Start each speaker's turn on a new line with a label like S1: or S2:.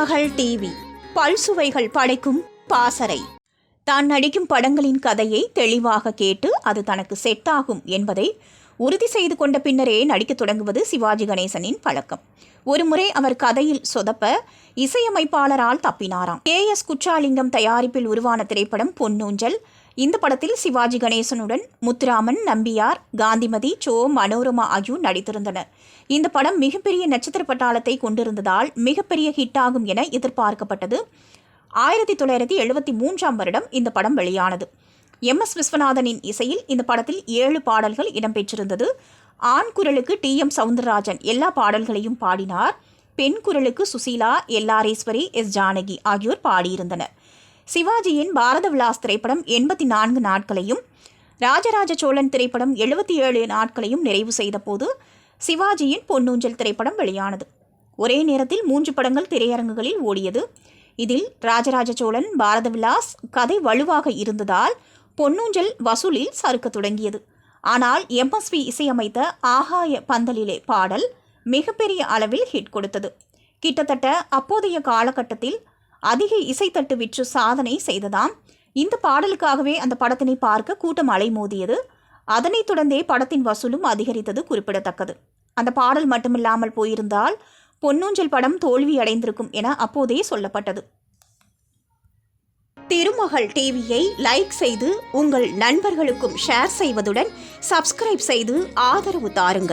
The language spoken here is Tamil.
S1: மகள் டிவி. பல்சுவைகள் படைக்கும் பாசறை. தான் நடிக்கும் படங்களின் கதையை தெளிவாக கேட்டு அது தனக்கு செட் ஆகும் என்பதை உறுதி செய்து கொண்ட பின்னரே நடிக்கத் தொடங்குவது சிவாஜி கணேசனின் பழக்கம். ஒருமுறை அவர் கதையில் சொதப்ப இசையமைப்பாளரால் தப்பினாராம். கே எஸ் குற்றாலிங்கம் தயாரிப்பில் உருவான திரைப்படம் பொன்னூஞ்சல் இந்த படத்தில் சிவாஜி கணேசனுடன் முத்துராமன் நம்பியார் காந்திமதி சோ மனோரமா ஆகியோர் நடித்திருந்தனர். இந்த படம் மிகப்பெரிய நட்சத்திர பட்டாளத்தை கொண்டிருந்ததால் மிகப்பெரிய ஹிட் ஆகும் என எதிர்பார்க்கப்பட்டது. ஆயிரத்தி தொள்ளாயிரத்தி எழுபத்தி மூன்றாம் வருடம் இந்த படம் வெளியானது. எம். எஸ். விஸ்வநாதனின் இசையில் இந்த படத்தில் ஏழு பாடல்கள் இடம்பெற்றிருந்தது. ஆண் குரலுக்கு டி. எம். சவுந்தரராஜன் எல்லா பாடல்களையும் பாடினார். பெண் குரலுக்கு சுசீலா எல்லாரேஸ்வரி எஸ். ஜானகி ஆகியோர் பாடியிருந்தனர். சிவாஜியின் பாரத விலாஸ் திரைப்படம் எண்பத்தி நான்கு நாட்களையும் ராஜராஜ சோழன் திரைப்படம் எழுபத்தி ஏழு நாட்களையும் நிறைவு செய்தபோது சிவாஜியின் பொன்னூஞ்சல் திரைப்படம் வெளியானது. ஒரே நேரத்தில் மூன்று படங்கள் திரையரங்குகளில் ஓடியது. இதில் ராஜராஜ சோழன் பாரத விலாஸ் கதை வலுவாக இருந்ததால் பொன்னூஞ்சல் வசூலில் சறுக்கத் தொடங்கியது. ஆனால் எம்எஸ்வி இசையமைத்த ஆகாய பந்தலிலே பாடல் மிகப்பெரிய அளவில் ஹிட் கொடுத்தது. கிட்டத்தட்ட அப்போதைய காலகட்டத்தில் அதிக இசைத்தட்டு விற்று சாதனை செய்ததாம். இந்த பாடலுக்காகவே அந்த படத்தினை பார்க்க கூட்டம் அலைமோதியது. அதனைத் தொடர்ந்தே படத்தின் வசூலும் அதிகரித்தது குறிப்பிடத்தக்கது. அந்த பாடல் மட்டுமில்லாமல் போயிருந்தால் பொன்னூஞ்சல் படம் தோல்வி அடைந்திருக்கும் என அப்போதே சொல்லப்பட்டது. திருமகள் டிவியை லைக் செய்து உங்கள் நண்பர்களுக்கும் ஷேர் செய்வதுடன் சப்ஸ்கிரைப் செய்து ஆதரவு தாருங்கள்.